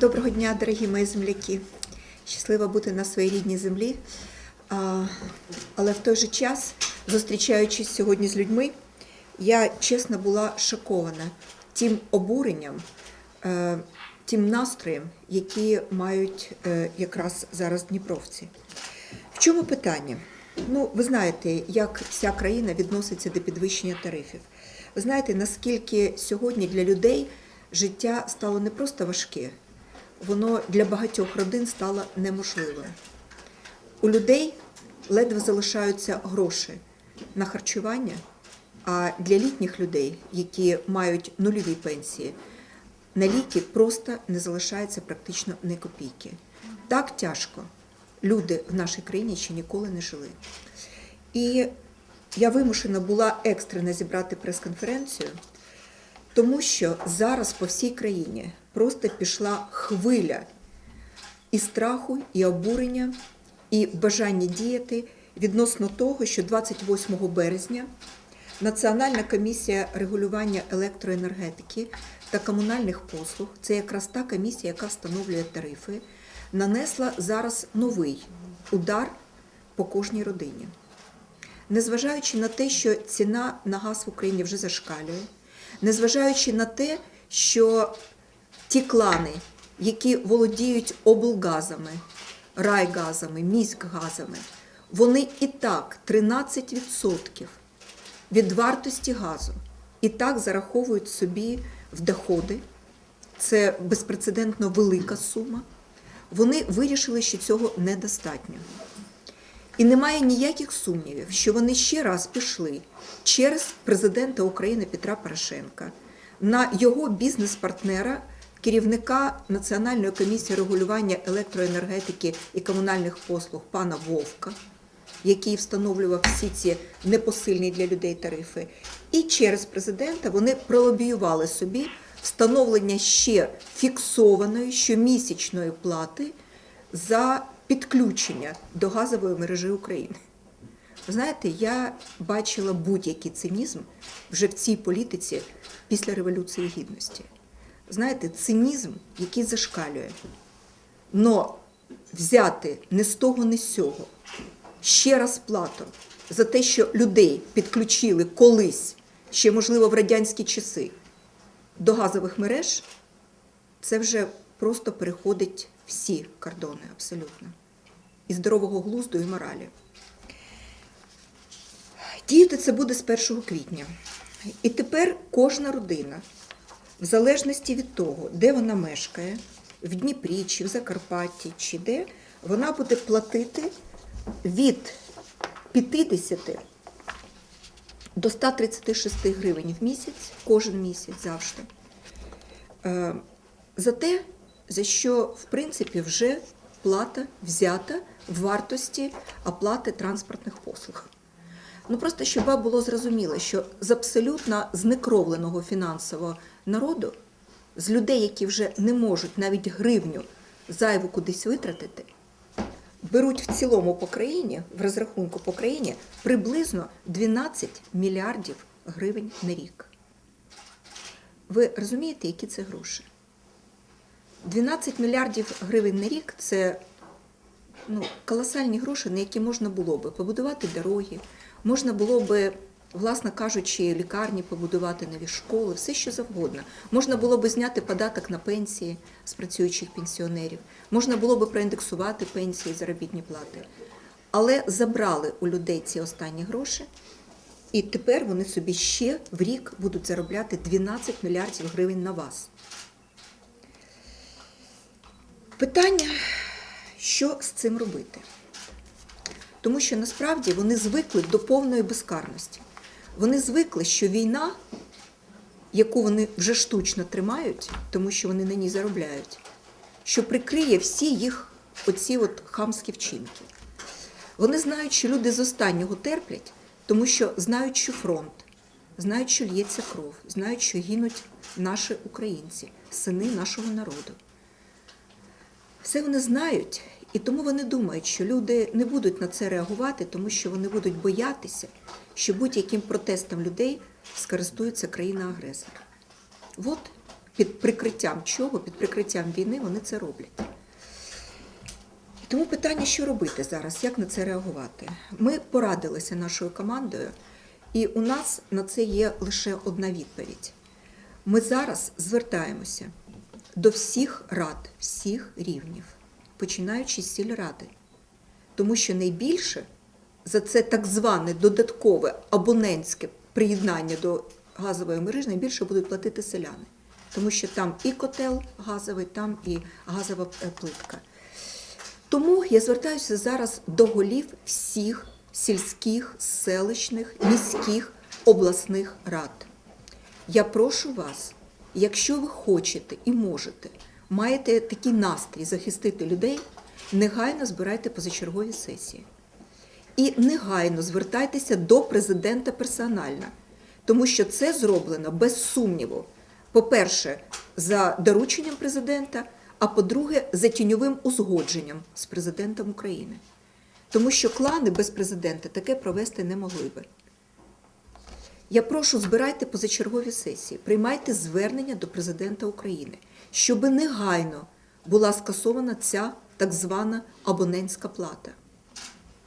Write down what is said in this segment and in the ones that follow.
Доброго дня, дорогі мої земляки. Щаслива бути на своїй рідній землі. Але в той же час, зустрічаючись сьогодні з людьми, я чесно була шокована тим обуренням, е, тим настроєм, які мають е, якраз зараз дніпровці. В чому питання? Ну, ви знаєте, як вся країна відноситься до підвищення тарифів. Ви знаєте, наскільки сьогодні для людей життя стало не просто важке, воно для багатьох родин стало неможливим. У людей ледве залишаються гроші на харчування, а для літніх людей, які мають нульові пенсії, на ліки просто не залишається практично ні копійки. Так тяжко люди в нашій країні ще ніколи не жили. І я вимушена була екстрено зібрати прес-конференцію, тому що зараз по всій країні просто пішла хвиля і страху, і обурення, і бажання діяти відносно того, що 28 березня Національна комісія регулювання електроенергетики та комунальних послуг це якраз та комісія, яка встановлює тарифи, нанесла зараз новий удар по кожній родині. Незважаючи на те, що ціна на газ в Україні вже зашкалює, незважаючи на те, що ті клани, які володіють облгазами, райгазами, міськгазами, вони і так 13% від вартості газу і так зараховують собі в доходи. Це безпрецедентно велика сума. Вони вирішили, що цього недостатньо. І немає ніяких сумнівів, що вони ще раз пішли через президента України Петра Порошенка на його бізнес-партнера, керівника Національної комісії регулювання електроенергетики і комунальних послуг пана Вовка, який встановлював всі ці непосильні для людей тарифи. І через президента вони пролобіювали собі встановлення ще фіксованої щомісячної плати за підключення до газової мережі України. Знаєте, я бачила будь-який цинізм вже в цій політиці після Революції Гідності. Знаєте, цинізм, який зашкалює. Но взяти не з того, не з сього ще раз плату за те, що людей підключили колись, ще, можливо, в радянські часи, до газових мереж, це вже просто переходить всі кордони абсолютно. І здорового глузду, і моралі. Діяти це буде з 1 квітня. І тепер кожна родина, в залежності від того, де вона мешкає, в Дніпрі, чи в Закарпатті, чи де, вона буде платити від 50 до 136 гривень в місяць, кожен місяць завжди. Е, За те, за що, в принципі, вже плата взята в вартості оплати транспортних послуг. Ну просто щоб було зрозуміло, що з абсолютно знекровленого фінансового народу, з людей, які вже не можуть навіть гривню зайву кудись витратити, беруть в цілому по країні, в розрахунку по країні, приблизно 12 мільярдів гривень на рік. Ви розумієте, які це гроші? 12 мільярдів гривень на рік це ну, колосальні гроші, на які можна було би побудувати дороги, можна було би, власне кажучи, лікарні побудувати нові школи, все що завгодно. Можна було би зняти податок на пенсії з працюючих пенсіонерів, можна було би проіндексувати пенсії заробітні плати. Але забрали у людей ці останні гроші, і тепер вони собі ще в рік будуть заробляти 12 мільярдів гривень на вас. Питання, що з цим робити? Тому що насправді вони звикли до повної безкарності. Вони звикли, що війна, яку вони вже штучно тримають, тому що вони на ній заробляють, що прикриє всі їх оці от хамські вчинки. Вони знають, що люди з останнього терплять, тому що знають, що фронт, знають, що л'ється кров, знають, що гинуть наші українці, сини нашого народу. Все вони знають, і тому вони думають, що люди не будуть на це реагувати, тому що вони будуть боятися, що будь-яким протестом людей скористується країна-агресор. От під прикриттям чого, під прикриттям війни вони це роблять. Тому питання, що робити зараз, як на це реагувати? Ми порадилися нашою командою, і у нас на це є лише одна відповідь. Ми зараз звертаємося до всіх рад, всіх рівнів, починаючи з сільради. Тому що найбільше за це так зване додаткове абонентське приєднання до газової мережі найбільше будуть платити селяни. Тому що там і котел газовий, там і газова е, плитка. Тому я звертаюся зараз до голів всіх сільських, селищних, міських, обласних рад. Я прошу вас, якщо ви хочете і можете, маєте такий настрій захистити людей, негайно збирайте позачергові сесії. І негайно звертайтеся до президента персонально, тому що це зроблено без сумніву. По-перше, за дорученням президента, а по-друге, за тіньовим узгодженням з президентом України. Тому що клани без президента таке провести не могли би. Я прошу, збирайте позачергові сесії, приймайте звернення до президента України, щоб негайно була скасована ця так звана абонентська плата.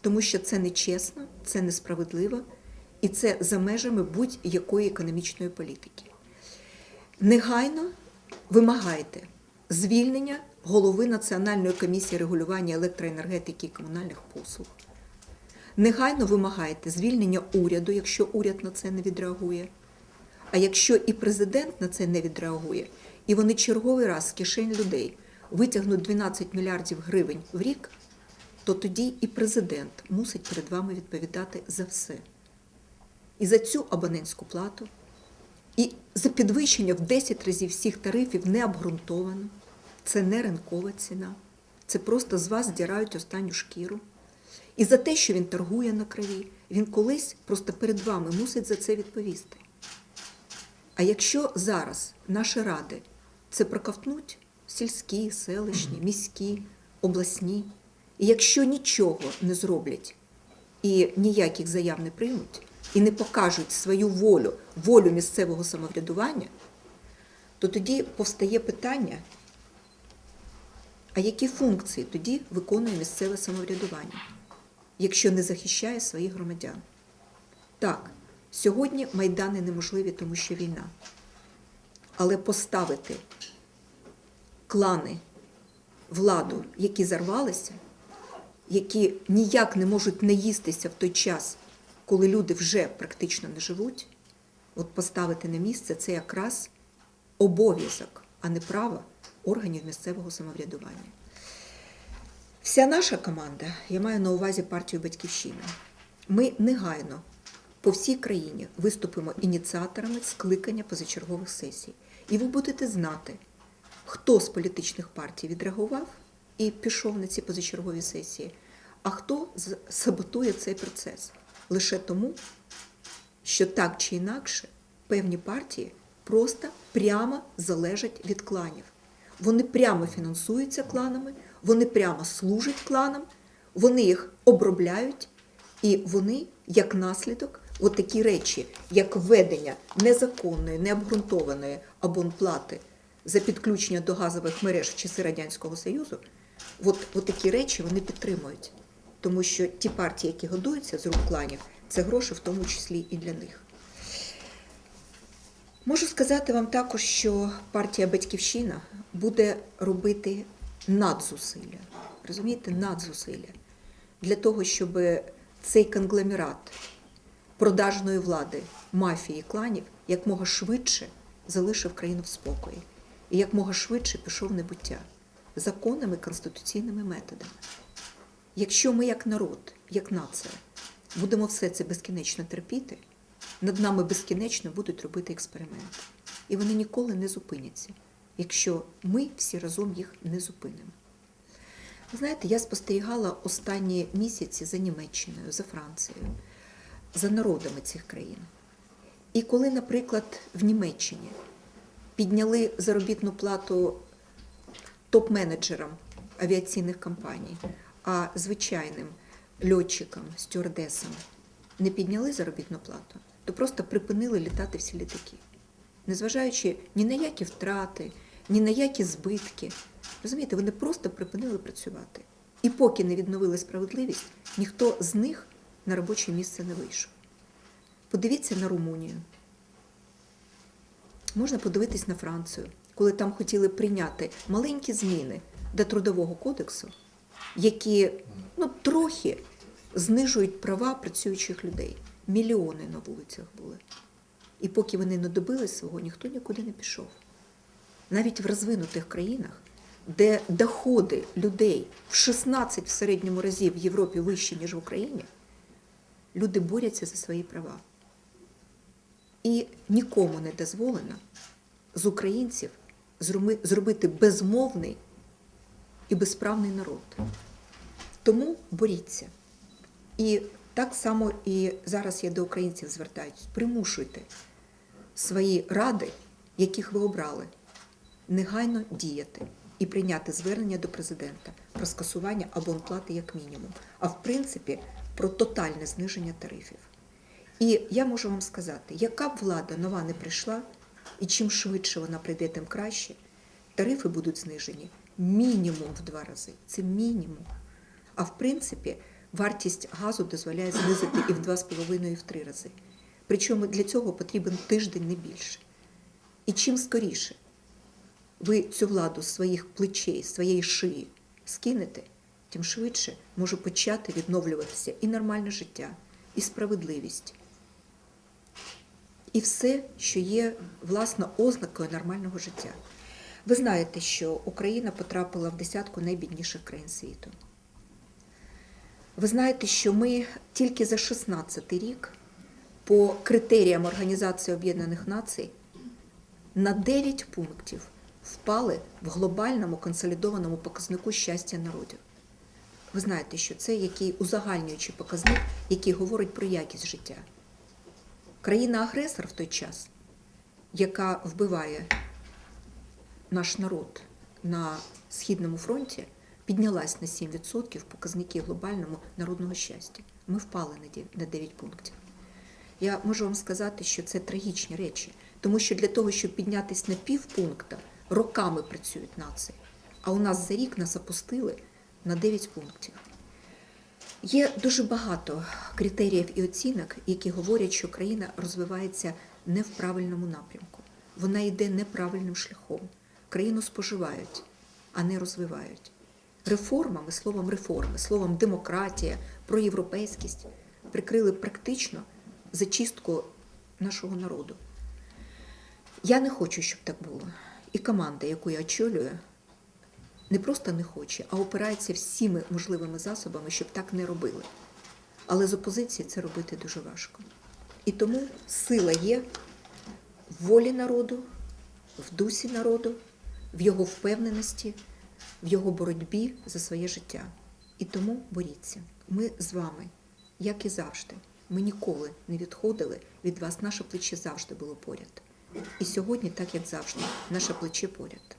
Тому що це нечесно, це несправедливо і це за межами будь-якої економічної політики. Негайно вимагайте звільнення голови Національної комісії регулювання електроенергетики і комунальних послуг. Негайно вимагайте звільнення уряду, якщо уряд на це не відреагує. А якщо і президент на це не відреагує, і вони черговий раз з кишень людей витягнуть 12 мільярдів гривень в рік, то тоді і президент мусить перед вами відповідати за все. І за цю абонентську плату, і за підвищення в 10 разів всіх тарифів не обґрунтовано. Це не ринкова ціна. Це просто з вас здирають останню шкіру. І за те, що він торгує на крові, він колись просто перед вами мусить за це відповісти. А якщо зараз наші ради це проковтнуть сільські, селищні, міські, обласні, і якщо нічого не зроблять і ніяких заяв не приймуть, і не покажуть свою волю, волю місцевого самоврядування, то тоді повстає питання, а які функції тоді виконує місцеве самоврядування, якщо не захищає своїх громадян? Так, сьогодні майдани неможливі, тому що війна. Але поставити клани, владу, які зарвалися, які ніяк не можуть наїстися в той час, коли люди вже практично не живуть, от поставити на місце це якраз обов'язок, а не право органів місцевого самоврядування. Вся наша команда, я маю на увазі партію Батьківщина, ми негайно по всій країні виступимо ініціаторами скликання позачергових сесій. І ви будете знати, хто з політичних партій відреагував і пішов на ці позачергові сесії, а хто саботує цей процес лише тому, що так чи інакше певні партії просто прямо залежать від кланів. Вони прямо фінансуються кланами, вони прямо служать кланам, вони їх обробляють, і вони, як наслідок, от такі речі, як введення незаконної, необґрунтованої абонплати за підключення до газових мереж в часи Радянського Союзу, от, от такі речі вони підтримують. Тому що ті партії, які годуються з рук кланів, це гроші в тому числі і для них. Можу сказати вам також, що партія Батьківщина буде робити надзусилля, розумієте, надзусилля для того, щоб цей конгломерат продажної влади, мафії, кланів якмога швидше залишив країну в спокої і якмога швидше пішов в небуття законними конституційними методами. Якщо ми, як народ, як нація, будемо все це безкінечно терпіти, над нами безкінечно будуть робити експерименти. І вони ніколи не зупиняться, якщо ми всі разом їх не зупинимо. Знаєте, я спостерігала останні місяці за Німеччиною, за Францією, за народами цих країн. І коли, наприклад, в Німеччині підняли заробітну плату топ-менеджерам авіаційних компаній, а звичайним льотчикам, стюардесам не підняли заробітну плату, то просто припинили літати всі літаки. Незважаючи ні на які втрати, ні на які збитки. Розумієте, вони просто припинили працювати. І поки не відновили справедливість, ніхто з них на робоче місце не вийшов. Подивіться на Румунію. Можна подивитись на Францію, коли там хотіли прийняти маленькі зміни до трудового кодексу, які ну, трохи знижують права працюючих людей. Мільйони на вулицях були. І поки вони не добились свого, ніхто нікуди не пішов. Навіть в розвинутих країнах, де доходи людей в 16 в середньому разів в Європі вищі, ніж в Україні, люди борються за свої права. І нікому не дозволено з українців зробити безмовний і безправний народ. Тому боріться. І так само і зараз я до українців звертаюсь. Примушуйте свої ради, яких ви обрали, негайно діяти і прийняти звернення до президента про скасування абонплати як мінімум, а в принципі про тотальне зниження тарифів. І я можу вам сказати, яка б влада нова не прийшла, і чим швидше вона прийде, тим краще, тарифи будуть знижені мінімум в два рази. Це мінімум. А в принципі, вартість газу дозволяє знизити і в два з половиною, і в три рази. Причому для цього потрібен тиждень не більше. І чим скоріше ви цю владу з своїх плечей, своєї шиї скинете, тим швидше може почати відновлюватися і нормальне життя, і справедливість, і все, що є власне ознакою нормального життя. Ви знаєте, що Україна потрапила в десятку найбідніших країн світу. Ви знаєте, що ми тільки за 16 рік по критеріям Організації Об'єднаних Націй на 9 пунктів впали в глобальному консолідованому показнику щастя народів. Ви знаєте, що це який узагальнюючий показник, який говорить про якість життя. Країна-агресор в той час, яка вбиває наш народ на Східному фронті, піднялась на 7% в показники глобальному народного щастя. Ми впали на на 9 пунктів. Я можу вам сказати, що це трагічні речі, тому що для того, щоб піднятися на півпункта, роками працюють нації. А у нас за рік нас опустили на 9 пунктів. Є дуже багато критеріїв і оцінок, які говорять, що країна розвивається не в правильному напрямку. Вона йде неправильним шляхом. Країну споживають, а не розвивають. Реформами, словом реформи, словом демократія, проєвропейськість прикрили практично зачистку нашого народу. Я не хочу, щоб так було. І команда, яку я очолюю, не просто не хоче, а опирається всіми можливими засобами, щоб так не робили. Але з опозиції це робити дуже важко. І тому сила є в волі народу, в дусі народу, в його впевненості, в його боротьбі за своє життя. І тому боріться. Ми з вами, як і завжди. Ми ніколи не відходили від вас. Наше плече завжди було поряд. І сьогодні, так як завжди, наше плече поряд.